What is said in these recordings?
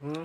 হুম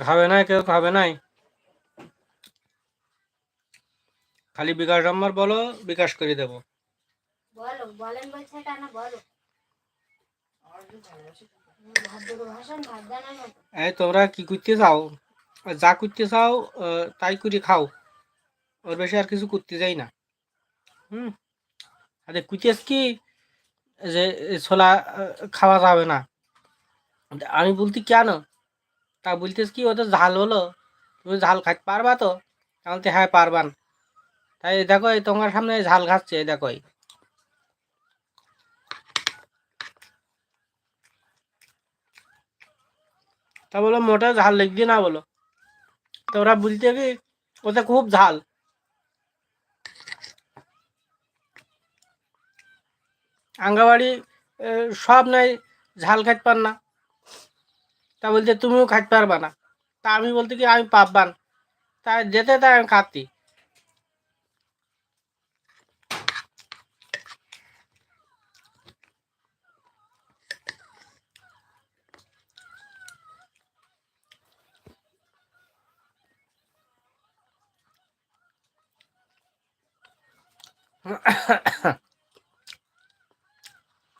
খাবে না কেউ খাবে নাই খালি বিকাশ নাম্বার বলো বিকাশ করে দেবো বলো বলেন বলছে কেন এই তোমরা কি করতে চাও যা করতে চাও তাই করে খাও ওর বেশি আর কিছু করতে যাই না হুম আরে কুইতেস কি যে ছোলা খাওয়া যাবে না। আমি বলতে কেন? তা বলতেস কি ওদের ঝাল হলো। তুমি ঝাল খাইতে পারবা তো? বলতে হ্যাঁ পারবান তাই দেখো তোমার সামনে ঝাল খাচ্ছে দেখো। তা বলো মোটা ঝাল লিখবি না বলো। তো ওরা বলতে কি, ওটা খুব ঝাল। আঙ্গাবাড়ি সব নাই, ঝাল খাইতে পার না। তা বলতে তুমিও খাইতে পারবা না। তা আমি বলতে কি, আমি পাববান তা যেতে তাই আমি খাতি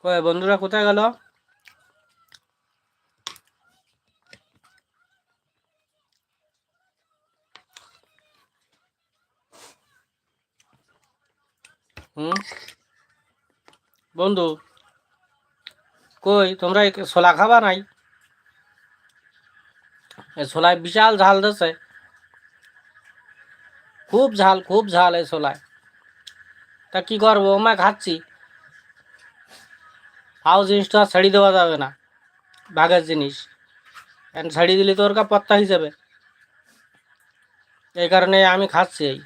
কই বন্ধুরা, কোথায় গেল? হুম? বন্ধু, কই, তোমরা ছোলা খাবা নাই? এই ছোলায় বিশাল ঝাল দিছে খুব ঝাল খুব ঝাল এই ছোলায়। তা কি করব আমরা খাচ্ছি। ফাও জিনিসটা ছাড়ি দেওয়া যাবে না। বাঘের জিনিস। এখন ছাড়ি দিলে তো ওর কা পত্তা হিসাবে। এই কারণে আমি খাচ্ছি এই।